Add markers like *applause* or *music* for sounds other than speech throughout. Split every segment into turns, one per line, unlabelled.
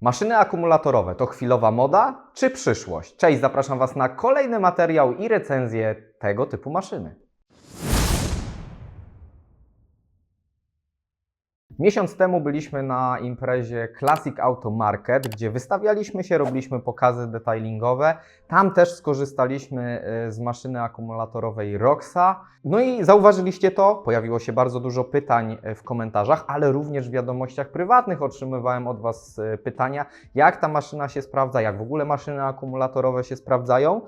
Maszyny akumulatorowe to chwilowa moda czy przyszłość? Cześć, zapraszam Was na kolejny materiał i recenzję tego typu maszyny. Miesiąc temu byliśmy na imprezie Classic Auto Market, gdzie wystawialiśmy się, robiliśmy pokazy detailingowe. Tam też skorzystaliśmy y, z maszyny akumulatorowej Roxa. No i zauważyliście to, pojawiło się bardzo dużo pytań y, w komentarzach, ale również w wiadomościach prywatnych otrzymywałem od Was y, pytania, jak ta maszyna się sprawdza, jak w ogóle maszyny akumulatorowe się sprawdzają.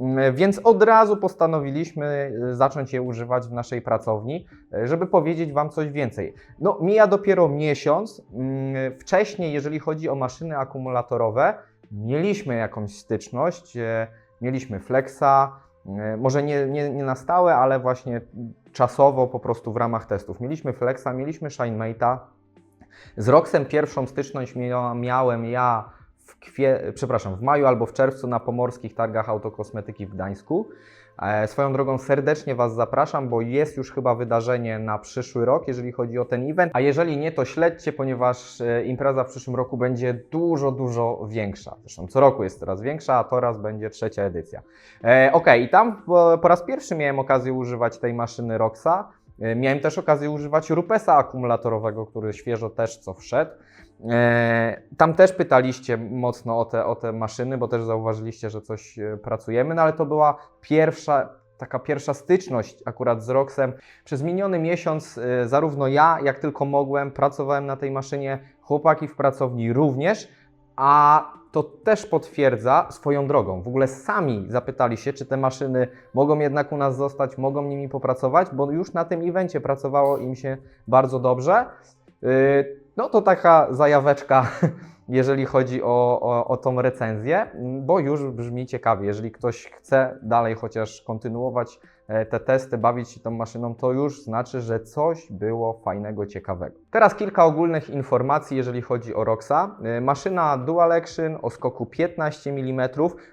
Mm, Więc od razu postanowiliśmy y, zacząć je używać w naszej pracowni, y, żeby powiedzieć Wam coś więcej. No, mija dopiero miesiąc. Mm, Wcześniej, jeżeli chodzi o maszyny akumulatorowe, mieliśmy jakąś styczność, e, mieliśmy Flexa, może nie, nie, nie na stałe, ale właśnie czasowo po prostu w ramach testów. Mieliśmy Flexa, mieliśmy ShineMate'a. Z Roxem pierwszą styczność mia- miałem ja kwie, przepraszam, w maju albo w czerwcu na pomorskich targach autokosmetyki w Gdańsku. E, Swoją drogą serdecznie Was zapraszam, bo jest już chyba wydarzenie na przyszły rok, jeżeli chodzi o ten event. A jeżeli nie, to śledźcie, ponieważ e, impreza w przyszłym roku będzie dużo, dużo większa. Zresztą co roku jest coraz większa, a teraz będzie trzecia edycja. E, ok, i tam po, raz pierwszy miałem okazję używać tej maszyny Roxa. E, Miałem też okazję używać Rupesa akumulatorowego, który świeżo też co wszedł. E, Tam też pytaliście mocno o te, o te maszyny, bo też zauważyliście, że coś e, pracujemy, no ale to była pierwsza, taka pierwsza styczność akurat z Roxem. Przez miniony miesiąc e, zarówno ja, jak tylko mogłem, pracowałem na tej maszynie, chłopaki w pracowni również, a to też potwierdza swoją drogą. W ogóle sami zapytali się, czy te maszyny mogą jednak u nas zostać, mogą nimi popracować, bo już na tym evencie pracowało im się bardzo dobrze. No to taka zajaweczka, *laughs* jeżeli chodzi o, o, o tą recenzję, bo już brzmi ciekawie. Jeżeli ktoś chce dalej chociaż kontynuować e, te testy, bawić się tą maszyną, to już znaczy, że coś było fajnego, ciekawego. Teraz kilka ogólnych informacji, jeżeli chodzi o Roxa. E, Maszyna Dual Action o skoku 15 mm.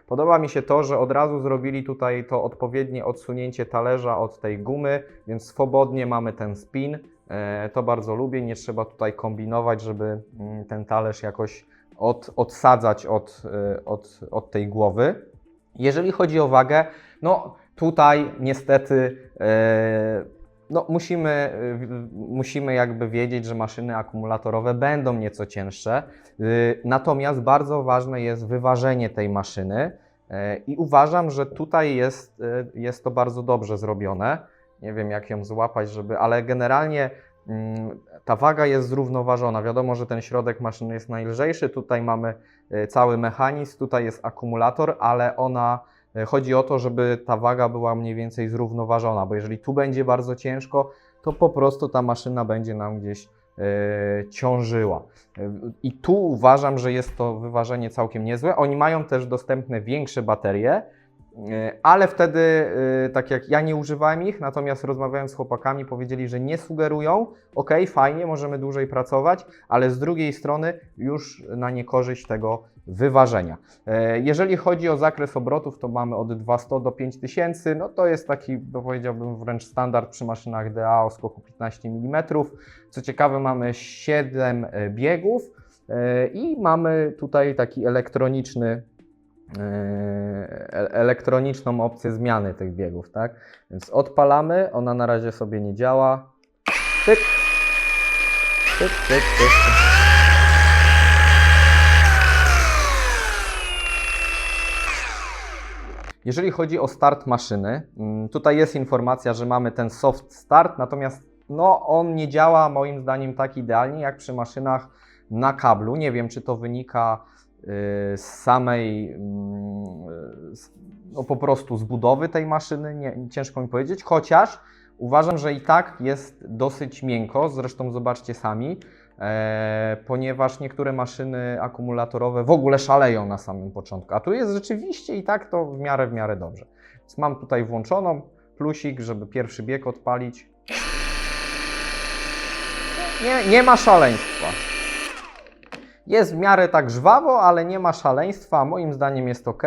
Podoba mi się to, że od razu zrobili tutaj to odpowiednie odsunięcie talerza od tej gumy, więc swobodnie mamy ten spin. E, To bardzo lubię, nie trzeba tutaj kombinować, żeby mm, ten talerz jakoś od, odsadzać od, e, od, od tej głowy. Jeżeli chodzi o wagę, no tutaj niestety e, no, musimy, musimy jakby wiedzieć, że maszyny akumulatorowe będą nieco cięższe. Natomiast bardzo ważne jest wyważenie tej maszyny i uważam, że tutaj jest, jest to bardzo dobrze zrobione. Nie wiem, jak ją złapać, żeby, ale generalnie mm, ta waga jest zrównoważona. Wiadomo, że ten środek maszyny jest najlżejszy. Tutaj mamy e, cały mechanizm, tutaj jest akumulator, ale ona e, chodzi o to, żeby ta waga była mniej więcej zrównoważona, bo jeżeli tu będzie bardzo ciężko, to po prostu ta maszyna będzie nam gdzieś e, ciążyła. I tu uważam, że jest to wyważenie całkiem niezłe. Oni mają też dostępne większe baterie, Ale wtedy, e, tak jak ja nie używałem ich, natomiast rozmawiałem z chłopakami, powiedzieli, że nie sugerują. Ok, fajnie, możemy dłużej pracować, ale z drugiej strony już na niekorzyść tego wyważenia. E, Jeżeli chodzi o zakres obrotów, to mamy od 200 do 5000. No to jest taki, no powiedziałbym, wręcz standard przy maszynach DA o skoku 15 mm. Co ciekawe, mamy 7 biegów e, i mamy tutaj taki elektroniczny e, elektroniczną opcję zmiany tych biegów, tak? Więc odpalamy, ona na razie sobie nie działa. Tyk. Tyk, tyk, tyk. Jeżeli chodzi o start maszyny, mm, tutaj jest informacja, że mamy ten soft start, natomiast no, on nie działa moim zdaniem tak idealnie jak przy maszynach na kablu. Nie wiem, czy to wynika z samej mm, z, no, po prostu z budowy tej maszyny, nie, ciężko mi powiedzieć, chociaż uważam, że i tak jest dosyć miękko, zresztą zobaczcie sami, e, ponieważ niektóre maszyny akumulatorowe w ogóle szaleją na samym początku, a tu jest rzeczywiście i tak to w miarę, w miarę dobrze. Więc mam tutaj włączoną plusik, żeby pierwszy bieg odpalić. Nie, nie ma szaleństwa. Jest w miarę tak żwawo, ale nie ma szaleństwa. Moim zdaniem jest ok.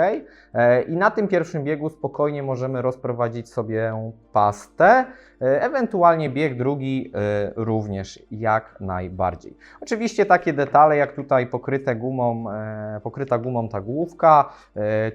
E, I na tym pierwszym biegu spokojnie możemy rozprowadzić sobie pastę. E, Ewentualnie bieg drugi e, również jak najbardziej. Oczywiście takie detale jak tutaj pokryte gumą, pokryta gumą ta główka,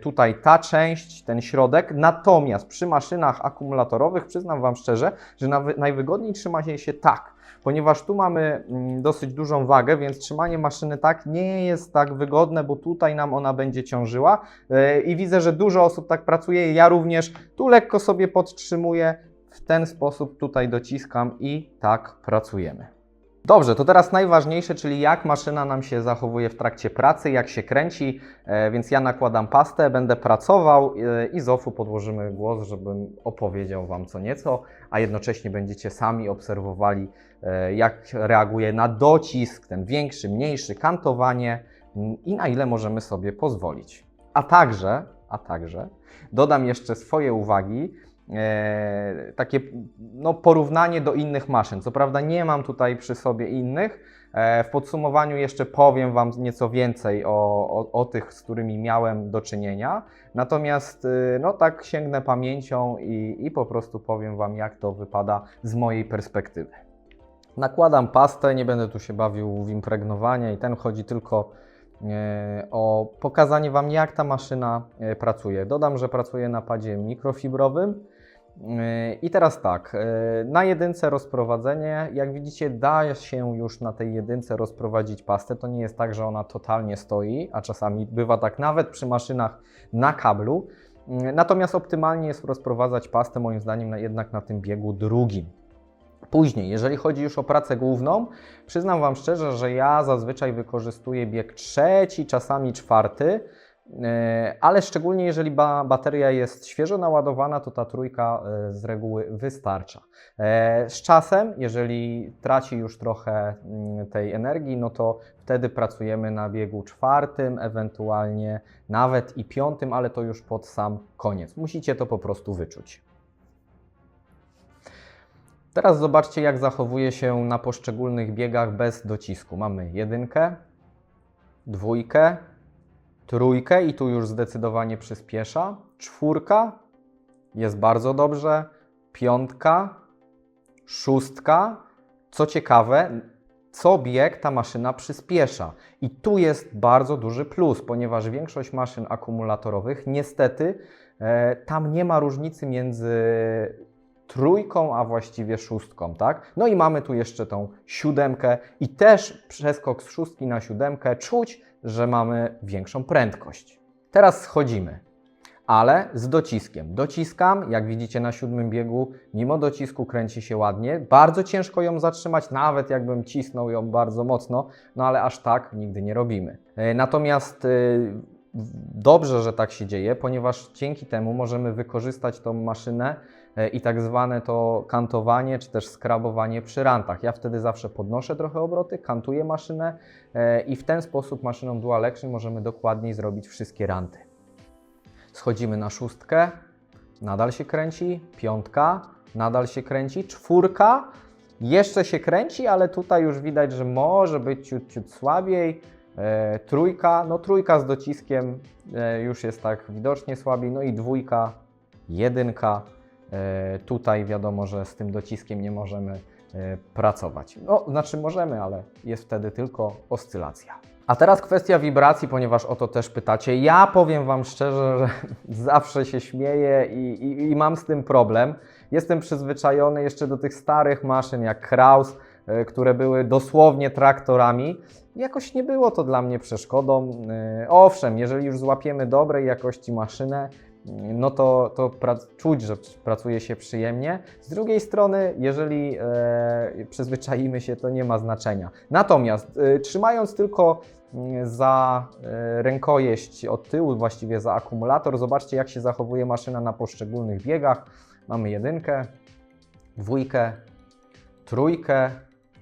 tutaj ta część, ten środek. Natomiast przy maszynach akumulatorowych przyznam Wam szczerze, że najwygodniej trzyma się tak ponieważ tu mamy mm, dosyć dużą wagę, więc trzymanie maszyny tak nie jest tak wygodne, bo tutaj nam ona będzie ciążyła Yy, i widzę, że dużo osób tak pracuje. Ja również tu lekko sobie podtrzymuję, w ten sposób tutaj dociskam i tak pracujemy. Dobrze, to teraz najważniejsze, czyli jak maszyna nam się zachowuje w trakcie pracy, jak się kręci, e, więc ja nakładam pastę, będę pracował e, i z ofu podłożymy głos, żebym opowiedział Wam co nieco, a jednocześnie będziecie sami obserwowali, e, jak reaguje na docisk, ten większy, mniejszy, kantowanie i na ile możemy sobie pozwolić. A także, a także dodam jeszcze swoje uwagi, e, takie no, porównanie do innych maszyn. Co prawda nie mam tutaj przy sobie innych. E, w podsumowaniu jeszcze powiem Wam nieco więcej o, o, o tych, z którymi miałem do czynienia. Natomiast y, no tak sięgnę pamięcią i, i po prostu powiem Wam, jak to wypada z mojej perspektywy. Nakładam pastę, nie będę tu się bawił w impregnowanie i ten chodzi tylko e, o pokazanie Wam, jak ta maszyna e, pracuje. Dodam, że pracuje na padzie mikrofibrowym. E, I teraz tak, e, na jedynce rozprowadzenie, jak widzicie, da się już na tej jedynce rozprowadzić pastę. To nie jest tak, że ona totalnie stoi, a czasami bywa tak nawet przy maszynach na kablu. Mm, Natomiast optymalnie jest rozprowadzać pastę, moim zdaniem, na, jednak na tym biegu drugim. Później, jeżeli chodzi już o pracę główną, przyznam Wam szczerze, że ja zazwyczaj wykorzystuję bieg trzeci, czasami czwarty, ale szczególnie jeżeli ba bateria jest świeżo naładowana, to ta trójka e, z reguły wystarcza. E, Z czasem, jeżeli traci już trochę mm, tej energii, no to wtedy pracujemy na biegu czwartym, ewentualnie nawet i piątym, ale to już pod sam koniec. Musicie to po prostu wyczuć. Teraz zobaczcie, jak zachowuje się na poszczególnych biegach bez docisku. Mamy jedynkę, dwójkę, trójkę i tu już zdecydowanie przyspiesza. Czwórka jest bardzo dobrze. Piątka, szóstka. Co ciekawe, co bieg ta maszyna przyspiesza. I tu jest bardzo duży plus, ponieważ większość maszyn akumulatorowych niestety e, tam nie ma różnicy między trójką, a właściwie szóstką, tak? No i mamy tu jeszcze tą siódemkę i też przeskok z szóstki na siódemkę czuć, że mamy większą prędkość. Teraz schodzimy, ale z dociskiem. Dociskam, jak widzicie na siódmym biegu, mimo docisku kręci się ładnie. Bardzo ciężko ją zatrzymać, nawet jakbym cisnął ją bardzo mocno, no ale aż tak nigdy nie robimy. E, Natomiast e, dobrze, że tak się dzieje, ponieważ dzięki temu możemy wykorzystać tą maszynę i tak zwane to kantowanie, czy też skrabowanie przy rantach. Ja wtedy zawsze podnoszę trochę obroty, kantuję maszynę e, i w ten sposób maszyną Dual Action możemy dokładniej zrobić wszystkie ranty. Schodzimy na szóstkę, nadal się kręci, piątka, nadal się kręci, czwórka, jeszcze się kręci, ale tutaj już widać, że może być ciut, ciut słabiej. E, trójka, no trójka z dociskiem e, już jest tak widocznie słabiej, no i dwójka, jedynka. E, tutaj wiadomo, że z tym dociskiem nie możemy e, pracować. No, znaczy możemy, ale jest wtedy tylko oscylacja. A teraz kwestia wibracji, ponieważ o to też pytacie. Ja powiem Wam szczerze, *laughs* że zawsze się śmieję i, i, i mam z tym problem. Jestem przyzwyczajony jeszcze do tych starych maszyn jak Kraus, e, które były dosłownie traktorami. Jakoś nie było to dla mnie przeszkodą. Owszem, jeżeli już złapiemy dobrej jakości maszynę, no to, to czuć, że pracuje się przyjemnie. Z drugiej strony, jeżeli e, przyzwyczaimy się, to nie ma znaczenia. Natomiast e, trzymając tylko mm, za e, rękojeść od tyłu, właściwie za akumulator, zobaczcie jak się zachowuje maszyna na poszczególnych biegach. Mamy jedynkę, dwójkę, trójkę,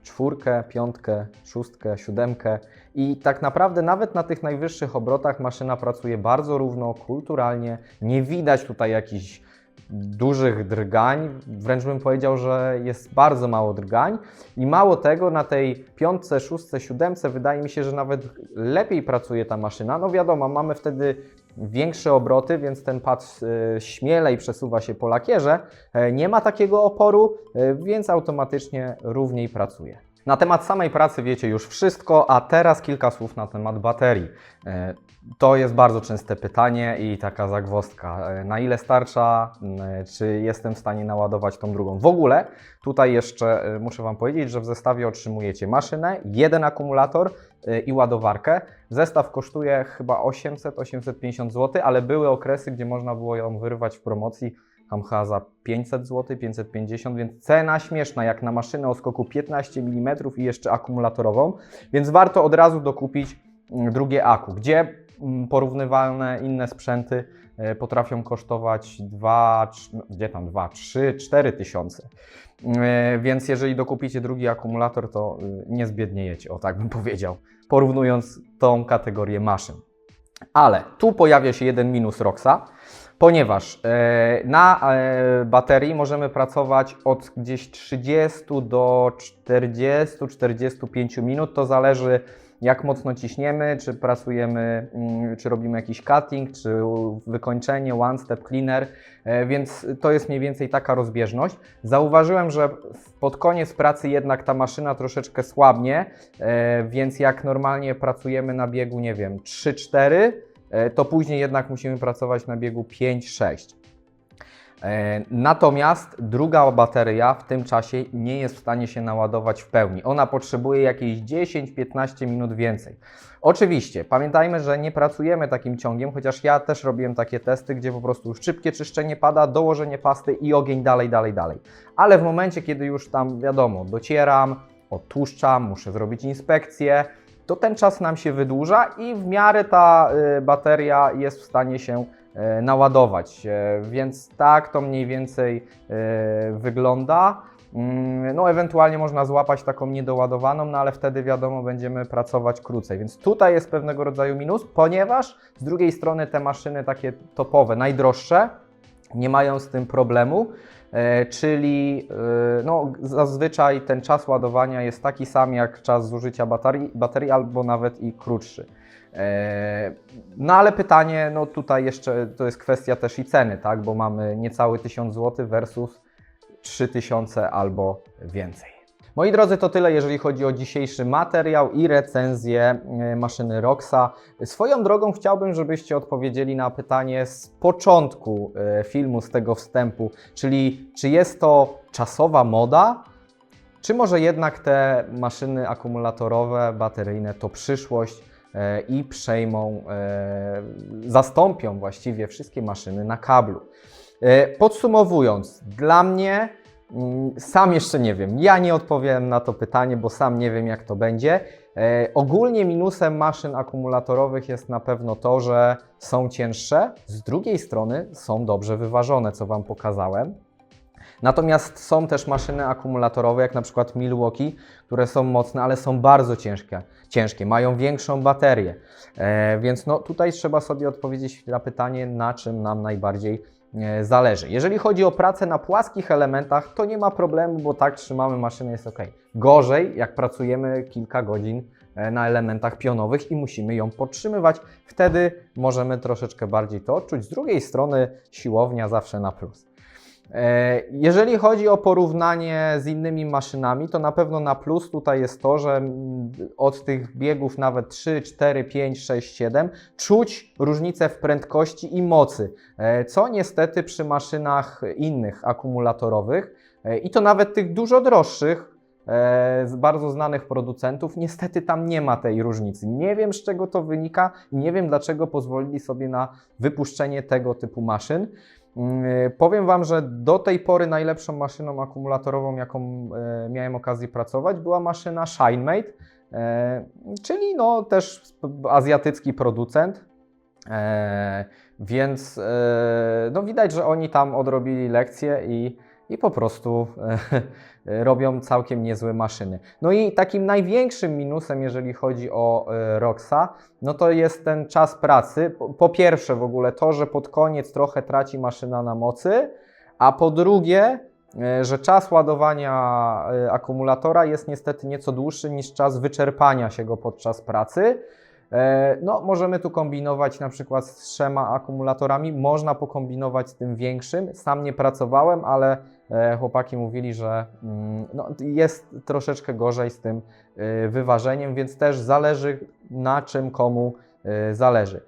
czwórkę, piątkę, szóstkę, siódemkę i tak naprawdę nawet na tych najwyższych obrotach maszyna pracuje bardzo równo, kulturalnie. Nie widać tutaj jakichś dużych drgań, wręcz bym powiedział, że jest bardzo mało drgań i mało tego, na tej piątce, szóstce, siódemce wydaje mi się, że nawet lepiej pracuje ta maszyna. No wiadomo, mamy wtedy większe obroty, więc ten pad e, śmielej przesuwa się po lakierze. E, Nie ma takiego oporu, e, więc automatycznie równiej pracuje. Na temat samej pracy wiecie już wszystko, a teraz kilka słów na temat baterii. E, To jest bardzo częste pytanie i taka zagwozdka. E, Na ile starcza, czy jestem w stanie naładować tą drugą? W ogóle tutaj jeszcze e, muszę Wam powiedzieć, że w zestawie otrzymujecie maszynę, jeden akumulator i ładowarkę. Zestaw kosztuje chyba 800-850 zł, ale były okresy, gdzie można było ją wyrwać w promocji tam chyba za 500 zł, 550, więc cena śmieszna jak na maszynę o skoku 15 mm i jeszcze akumulatorową, więc warto od razu dokupić mm, drugie aku, gdzie mm, porównywalne inne sprzęty e, potrafią kosztować 2, gdzie tam 2, 3, 4 tysiące. E, Więc jeżeli dokupicie drugi akumulator, to y, nie zbiedniejecie, o tak bym *laughs* powiedział, porównując tą kategorię maszyn. Ale tu pojawia się jeden minus Roxa, ponieważ e, na e, baterii możemy pracować od gdzieś 30 do 40-45 minut. To zależy jak mocno ciśniemy, czy pracujemy, mm, czy robimy jakiś cutting, czy wykończenie, one step cleaner, e, więc to jest mniej więcej taka rozbieżność. Zauważyłem, że pod koniec pracy jednak ta maszyna troszeczkę słabnie, więc jak normalnie pracujemy na biegu, nie wiem, 3-4, e, to później jednak musimy pracować na biegu 5-6. E, Natomiast druga bateria w tym czasie nie jest w stanie się naładować w pełni. Ona potrzebuje jakieś 10-15 minut więcej. Oczywiście, pamiętajmy, że nie pracujemy takim ciągiem, chociaż ja też robiłem takie testy, gdzie po prostu szybkie czyszczenie pada, dołożenie pasty i ogień dalej, dalej, dalej. Ale w momencie, kiedy już tam wiadomo, docieram, odtłuszczam, muszę zrobić inspekcję, to ten czas nam się wydłuża i w miarę ta y, bateria jest w stanie się e, naładować. Więc tak to mniej więcej e, wygląda. Mm, No, ewentualnie można złapać taką niedoładowaną, no ale wtedy wiadomo, będziemy pracować krócej. Więc tutaj jest pewnego rodzaju minus, ponieważ z drugiej strony te maszyny takie topowe, najdroższe, nie mają z tym problemu. E, czyli e, no, zazwyczaj ten czas ładowania jest taki sam jak czas zużycia baterii, baterii albo nawet i krótszy. E, No ale pytanie, no tutaj jeszcze to jest kwestia też i ceny, tak? Bo mamy niecałe 1000 zł versus 3000 albo więcej. Moi drodzy, to tyle, jeżeli chodzi o dzisiejszy materiał i recenzję e, maszyny Roxa. Swoją drogą chciałbym, żebyście odpowiedzieli na pytanie z początku e, filmu, z tego wstępu, czyli czy jest to czasowa moda, czy może jednak te maszyny akumulatorowe, bateryjne to przyszłość e, i przejmą, zastąpią właściwie wszystkie maszyny na kablu. Podsumowując, dla mnie sam jeszcze nie wiem. Ja nie odpowiem na to pytanie, bo sam nie wiem, jak to będzie. E, ogólnie minusem maszyn akumulatorowych jest na pewno to, że są cięższe, z drugiej strony są dobrze wyważone, co Wam pokazałem. Natomiast są też maszyny akumulatorowe, jak na przykład Milwaukee, które są mocne, ale są bardzo ciężkie, ciężkie mają większą baterię. E, więc no, tutaj trzeba sobie odpowiedzieć na pytanie, na czym nam najbardziej zależy. Jeżeli chodzi o pracę na płaskich elementach, to nie ma problemu, bo tak trzymamy maszynę, jest ok. Gorzej, jak pracujemy kilka godzin e, na elementach pionowych i musimy ją podtrzymywać, wtedy możemy troszeczkę bardziej to odczuć. Z drugiej strony siłownia zawsze na plus. E, Jeżeli chodzi o porównanie z innymi maszynami, to na pewno na plus tutaj jest to, że od tych biegów nawet 3, 4, 5, 6, 7 czuć różnicę w prędkości i mocy, e, co niestety przy maszynach innych akumulatorowych e, i to nawet tych dużo droższych, z bardzo znanych producentów, niestety tam nie ma tej różnicy. Nie wiem z czego to wynika i nie wiem dlaczego pozwolili sobie na wypuszczenie tego typu maszyn. Mm, Powiem Wam, że do tej pory najlepszą maszyną akumulatorową, jaką e, miałem okazję pracować, była maszyna ShineMate, e, czyli no też azjatycki producent. E, więc e, no widać, że oni tam odrobili lekcję i i po prostu e, *laughs* robią całkiem niezłe maszyny. No i takim największym minusem, jeżeli chodzi o e, Roxa, no to jest ten czas pracy. Po, pierwsze w ogóle to, że pod koniec trochę traci maszyna na mocy, a po drugie, e, że czas ładowania akumulatora jest niestety nieco dłuższy niż czas wyczerpania się go podczas pracy. E, No, możemy tu kombinować na przykład z trzema akumulatorami, można pokombinować z tym większym. Sam nie pracowałem, ale e, chłopaki mówili, że mm, no, jest troszeczkę gorzej z tym e, wyważeniem, więc też zależy na czym komu zależy.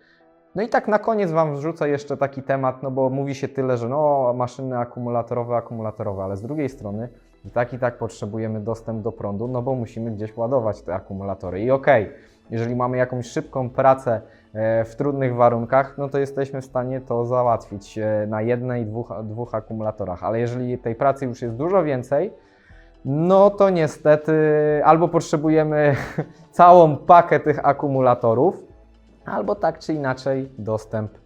No i tak na koniec Wam wrzucę jeszcze taki temat, no bo mówi się tyle, że no maszyny akumulatorowe, akumulatorowe, ale z drugiej strony i tak i tak potrzebujemy dostęp do prądu, no bo musimy gdzieś ładować te akumulatory. I okej, jeżeli mamy jakąś szybką pracę e, w trudnych warunkach, no to jesteśmy w stanie to załatwić e, na jednej, dwóch, dwóch akumulatorach, ale jeżeli tej pracy już jest dużo więcej, no to niestety albo potrzebujemy *laughs* całą pakę tych akumulatorów, albo tak czy inaczej dostęp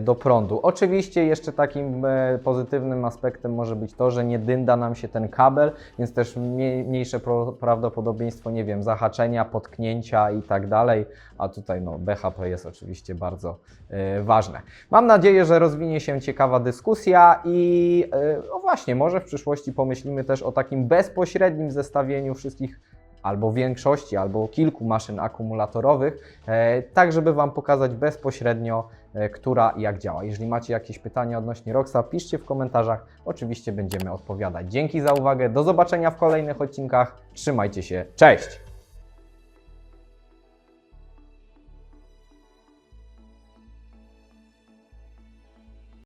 do prądu. Oczywiście jeszcze takim e, pozytywnym aspektem może być to, że nie dynda nam się ten kabel, więc też mniej- mniejsze prawdopodobieństwo, nie wiem, zahaczenia, potknięcia i tak dalej, a tutaj no BHP jest oczywiście bardzo e, ważne. Mam nadzieję, że rozwinie się ciekawa dyskusja i e, no właśnie, może w przyszłości pomyślimy też o takim bezpośrednim zestawieniu wszystkich albo większości, albo kilku maszyn akumulatorowych, e, tak żeby Wam pokazać bezpośrednio, e, która i jak działa. Jeżeli macie jakieś pytania odnośnie Roxa, piszcie w komentarzach, oczywiście będziemy odpowiadać. Dzięki za uwagę, do zobaczenia w kolejnych odcinkach, trzymajcie się, cześć!